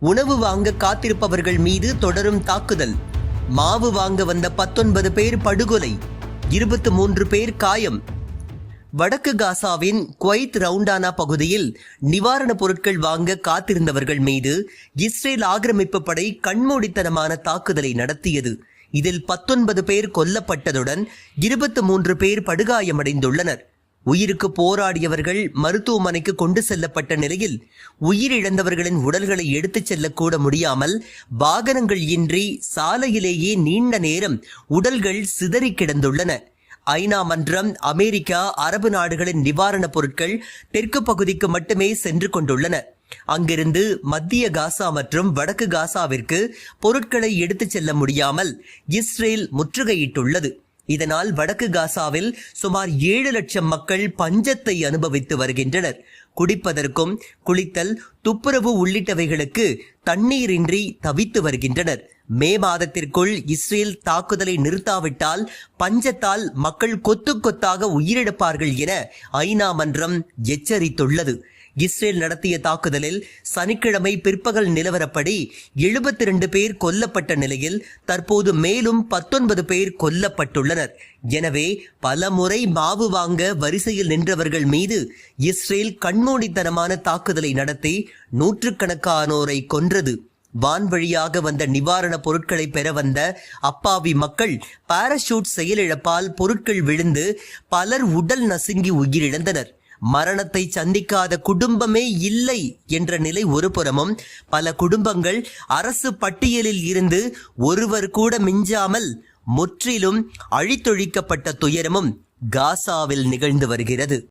உணவு வாங்க காத்திருப்பவர்கள் மீது தொடரும் தாக்குதல். மாவு வாங்க வந்த பத்தொன்பது பேர் படுகொலை இருபத்து மூன்று பேர் காயம். வடக்கு காசாவின் குவைத் ரவுண்டானா பகுதியில் நிவாரணப் பொருட்கள் வாங்க காத்திருந்தவர்கள் மீது இஸ்ரேல் ஆக்கிரமிப்பு படை கண்மூடித்தனமான தாக்குதலை நடத்தியது. இதில் பத்தொன்பது பேர் கொல்லப்பட்டதுடன் இருபத்து மூன்று பேர் படுகாயமடைந்துள்ளனர். உயிருக்கு போராடியவர்கள் மருத்துவமனைக்கு கொண்டு செல்லப்பட்ட நிலையில் உயிரிழந்தவர்களின் உடல்களை எடுத்துச் செல்லக்கூட முடியாமல் வாகனங்கள் இன்றி சாலையிலேயே நீண்ட நேரம் உடல்கள் சிதறி கிடந்துள்ளன. ஐநா மன்றம் அமெரிக்கா அரபு நாடுகளின் நிவாரணப் பொருட்கள் தெற்கு பகுதிக்கு மட்டுமே சென்று கொண்டுள்ளன. அங்கிருந்து மத்திய காசா மற்றும் வடக்கு காசாவிற்கு பொருட்களை எடுத்துச் செல்ல முடியாமல் இஸ்ரேல் முற்றுகையிட்டுள்ளது. இதனால் வடக்கு காசாவில் சுமார் ஏழு லட்சம் மக்கள் பஞ்சத்தை அனுபவித்து வருகின்றனர். குடிப்பதற்கும் குளித்தல் துப்புரவு உள்ளிட்டவைகளுக்கு தண்ணீரின்றி தவித்து வருகின்றனர். மே மாதத்திற்குள் இஸ்ரேல் தாக்குதலை நிறுத்தாவிட்டால் பஞ்சத்தால் மக்கள் கொத்து கொத்தாக உயிரிழப்பார்கள் என ஐநா மன்றம் எச்சரித்துள்ளது. இஸ்ரேல் நடத்திய தாக்குதலில் சனிக்கிழமை பிற்பகல் நிலவரப்படி எழுபத்தி ரெண்டு பேர் கொல்லப்பட்ட நிலையில் தற்போது மேலும் பத்தொன்பது பேர் கொல்லப்பட்டுள்ளனர். எனவே பல முறை மாவு வாங்க வரிசையில் நின்றவர்கள் மீது இஸ்ரேல் கண்மூடித்தனமான தாக்குதலை நடத்தி நூற்றுக்கணக்கானோரை கொன்றது. வான்வழியாக வந்த நிவாரணப் பொருட்களை பெற வந்த அப்பாவி மக்கள் பாராசூட் செயலிழப்பால் பொருட்கள் விழுந்து பலர் உடல் நசுங்கி உயிரிழந்தனர். மரணத்தை சந்திக்காத குடும்பமே இல்லை என்ற நிலை ஒருபுறமும் பல குடும்பங்கள் அரசு பட்டியலில் இருந்து ஒருவர் கூட மிஞ்சாமல் முற்றிலும் அழித்தொழிக்கப்பட்ட துயரமும் காசாவில் நிகழ்ந்து வருகிறது.